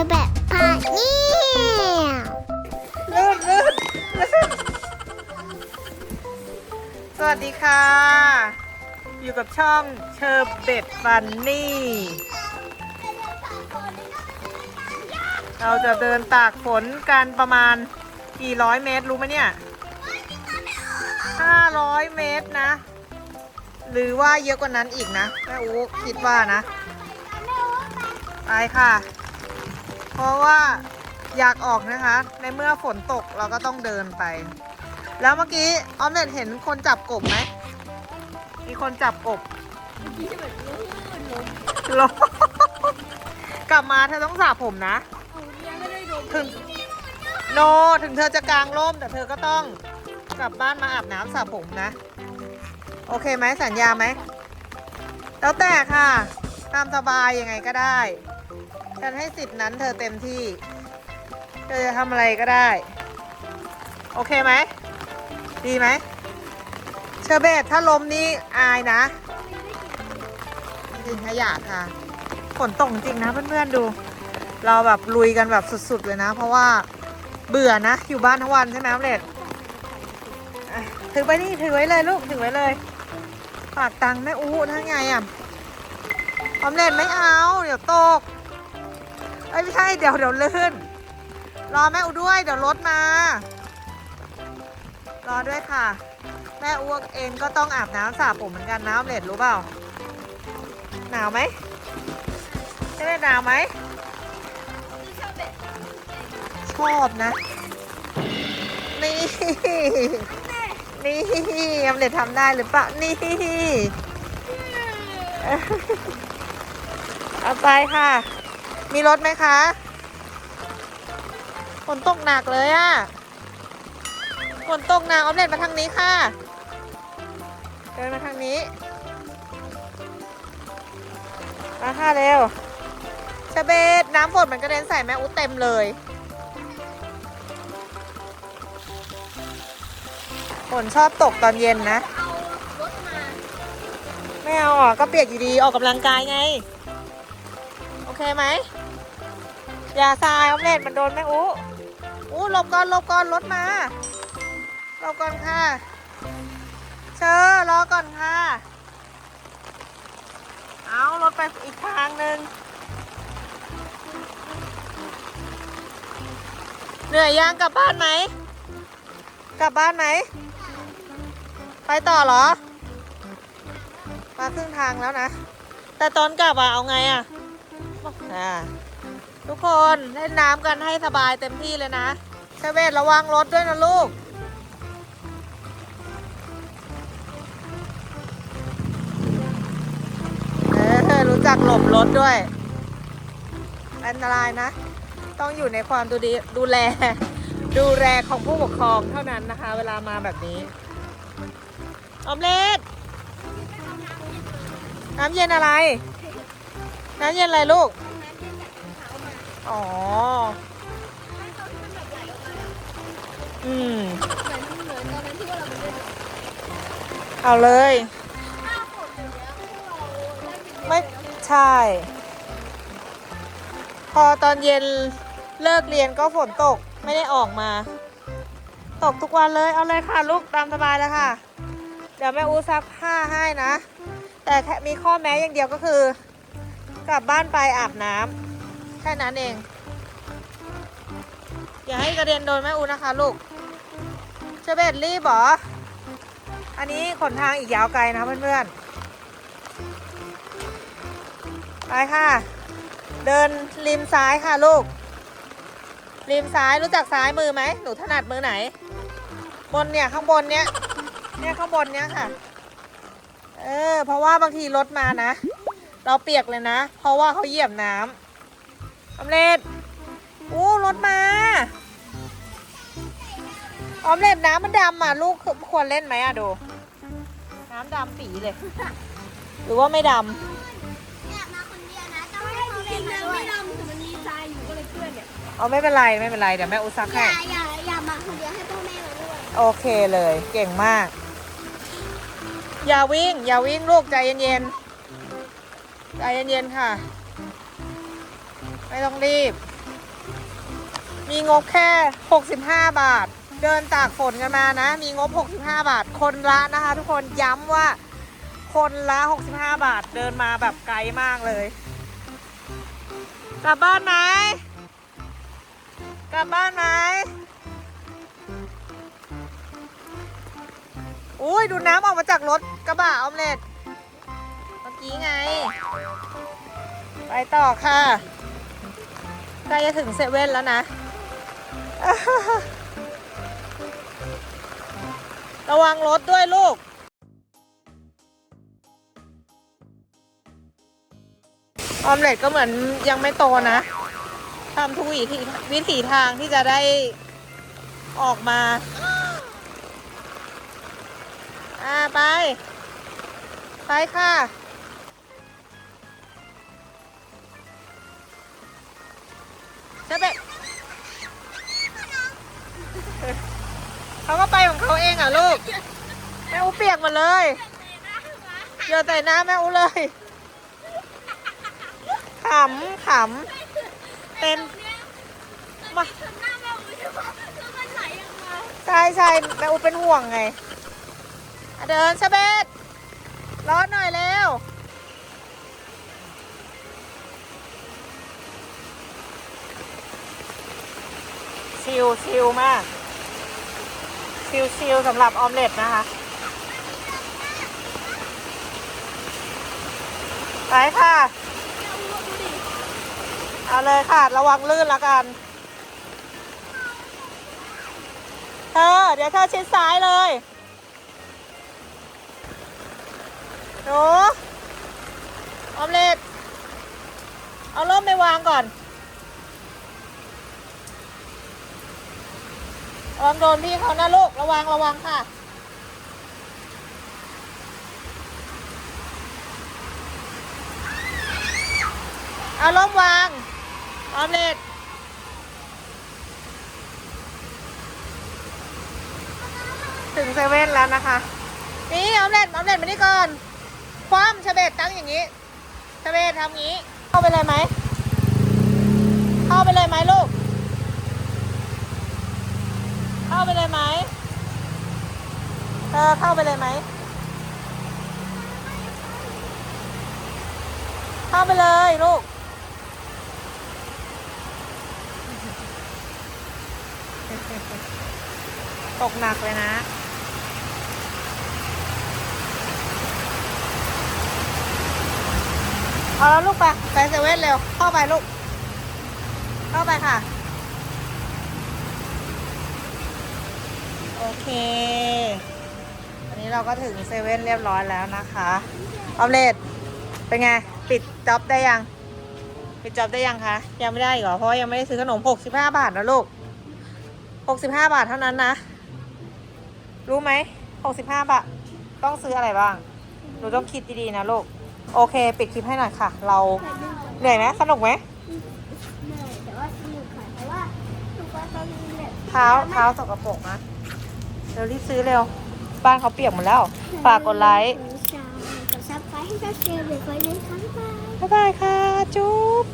อแบบพาเนี่ยลื่นลื่นลื่นสวัสดีค่ะ อยู่กับช่องเชอร์เบตฟันนี่ เราจะเดินตากฝนกันประมาณกี่ร้อยเมตรรู้ไหมเนี่ยห้าร้อยเมตรนะ หรือว่าเยอะกว่านั้นอีกนะ แม่อูคิดว่านะ ไปค่ะ เพราะว่าอยากออกนะคะ ในเมื่อฝนตกเราก็ต้องเดินไป แล้วเมื่อกี้ออมเล็ตเห็นคนจับกบไหม มีคนจับกบเมื่อกี้จะแบบลงกลับมาเธอต้องสระผมนะถึงโนถึงเธอจะกางร่มแต่เธอก็ต้องกลับบ้านมาอาบน้ำสระผมนะ โอเคไหมสัญญาไหมแล้วแต่ค่ะ ตามสบายยังไงก็ได้ ฉันให้สิทธิ์นั้นเธอเต็มที่ เธอจะทำอะไรก็ได้ โอเคไหม ดีไหม เชอร์เบตถ้าลมนี่อายนะทิ้งขยะค่ะ ฝนตกจริงนะเพื่อนๆดู เราแบบลุยกันแบบสุดๆเลยนะ เพราะว่าเบื่อนะ อยู่บ้านทั้งวันใช่ไหมออมเล็ตอะถือไปนี่ถือไว้เลยลูกถือไว้เลยฝากตังค์แม่อู้ถ้าไงอะออมเล็ตไม่เอา เดี๋ยวตก เอ้ยไม่ใช่เดี๋ยวเดี๋ยวลื่น รอแม่อูด้วย เดี๋ยวรถมา รอด้วยค่ะ แม่อ้วกเองก็ต้องอาบน้ำสระผมเหมือนกันนะออมเล็ตรู้เปล่า หนาวไหมใช่ไหมหนาวไหมชอบนะ นี่ นี่ออมเล็ตทำได้หรือเปล่า นี่เอาไปค่ะ มีรถไหมคะฝนตกหนักเลยอะ่ะฝนตกหนักออมเล็ตมาทางนี้ค่ะ เดินมาทางนี้ มาค่ะเร็วชเบตน้ำฝนมันกระเด็นใส่แม่อุ๊เต็มเลยฝนชอบตกตอนเย็นนะ ไม่เอาอะก็เปียกอยู่ดีออกกำลังกายไง โอเคไหม อย่าทรายออมเล็ตมันโดนแม่อู้อู้หลบก่อนหลบก่อนรถมาหลบก่อนค่ะ เชอรอก่อนค่ะ เอารถไปอีกทางหนึ่งเหนื่อยยังกลับบ้านไหมกลับบ้านไหมไปต่อเหรอ มาครึ่งทางแล้วนะ แต่ตอนกลับอะเอาไงอะอ่า ทุกคนเล่นน้ำกันให้สบายเต็มที่เลยนะเชเวตระวังรถด้วยนะลูก เออรู้จักหลบรถด้วย อันตรายนะ ต้องอยู่ในความดูดีดูแล ดูแลของผู้ปกครองเท่านั้นนะคะ เวลามาแบบนี้ ออมเล็ตน้ำเย็นอะไร น้ำเย็นอะไรลูก อ๋อ อืมเอาเลย ไม่ใช่ พอตอนเย็นเลิกเรียนก็ฝนตกไม่ได้ออกมา ตกทุกวันเลย เอาเลยค่ะลูกตามสบายเลยค่ะ เดี๋ยวแม่อูซักผ้าให้นะ แต่แค่มีข้อแม้อย่างเดียวก็คือ กลับบ้านไปอาบน้ำ แค่นั้นเอง อย่าให้กระเด็นโดนแม่อูนะคะลูกเชเบตรีบหรอ อันนี้ขนทางอีกยาวไกลนะเพื่อนๆ ไปค่ะ เดินริมซ้ายค่ะลูก ริมซ้ายรู้จักซ้ายมือไหม หนูถนัดมือไหน บนเนี่ย ข้างบนเนี้ย เนี่ยข้างบนเนี้ยค่ะ เออ เพราะว่าบางทีรถมานะ เราเปียกเลยนะ เพราะว่าเขาเหยียบน้ำ ออมเล็ตอู้รถมา ออมเล็ตน้ำมันดำอะ ลูกควรเล่นไหมอะดู น้ำดำปีเลย หรือว่าไม่ดอยากมาคนเดียวนะต้องให้เขาจเล่รินงมาๆด้วยไม่ดำแต่มันมีทรายอยู่ก็เลยเปื้อนเนี่ยำเอาไม่เป็นไรไม่เป็นไรเดี๋ยวแม่อุซักอให้ ย่าอย่าอย่ามาคนเดียวให้พ่อแม่มาด้วยโอเคเลยเก่งมาก อย่าวิ่ง อย่าวิ่งลูกใจเย็นๆใจเย็นๆค่ะ ไม่ต้องรีบ มีงบแค่ 65 บาท เดินตากฝนกันมานะ มีงบ 65 บาท คนละนะคะ ทุกคนย้ำว่าคนละ 65 บาท เดินมาแบบไกลมากเลย กลับบ้านไหม กลับบ้านไหมอุ้ยดูน้ำออกมาจากรถกระบะออมเล็ตเมื่อกี้ไง ไปต่อค่ะ ใกล้จะถึงเซเว่นแล้วนะ ระวังรถด้วยลูก ออมเล็ตก็เหมือนยังไม่โตนะทำทุกวิถีวิถีทางที่จะได้ออกมา อ่า ไป ไปค่ะ จะไปเขาก็ไปของเขาเองอะลูก แม่อูเปียกหมดเลยเจอแต่น้ำแม่อูเลย ขำขำเป็นมาหน้าแม่อุ้ยคือมันไหลออกมาใช่ใช่แม่อูเป็นห่วงไงอะเดินชะเบดร้อนหน่อยเร็ว ชิลชิลมาก ชิลชิลสำหรับออมเล็ตนะคะ ไปค่ะ เอาเลยค่ะ ระวังลื่นละกัน เธอ เดี๋ยวเธอชิดซ้ายเลยหนูออมเล็ตเอาร่มไปวางก่อน ระวังโดนพี่เขานะลูก ระวังระวังค่ะ เอาร่มวาง ออมเล็ตถึงเซเว่นแล้วนะคะ นี่ออมเล็ตออมเล็ตมานี่ก่อน คว่ำเชเบตตั้งอย่างนี้เชเบตทำงี้ เข้าไปเลยไหม เข้าไปเลยไหมลูก เข้าไปเลยไหมเออเข้าไปเลยไหม เข้าไปเลยลูก ตกหนักเลยนะเอาแล้วลูกไปไปเซเว่นเร็ว เข้าไปลูก เข้าไปค่ะ โอเคอันนี้เราก็ถึงเซเว่นเรียบร้อยแล้วนะคะออมเล็ตเป็นไง ปิดจ็อบได้ยัง ปิดจ็อบได้ยังคะ ยังไม่ได้อีกเหรอ เพราะว่ายังไม่ได้ซื้อขนม 65 บาทนะลูก 65 บาทเท่านั้นนะ รู้ไหม 65 บาท ต้องซื้ออะไรบ้าง หนูต้องคิดดีๆนะลูก โอเค ปิดคลิปให้หน่อยค่ะ เราเหนื่อยไหมสนุกไหมเหนื่อยแต่ว่าสนุกค่ะเพราะว่าทุกคนต้องแบบเท้าเท้าสกปรกนะเร็วรีบซื้อเร็ว บ้านเขาเปียกหมดแล้ว ฝากกดไลค์กดซับสไครต์ให้ช่องเชลล์หรือคอยเล่นครั้งไปบ๊ายบายค่ะ จุ๊บ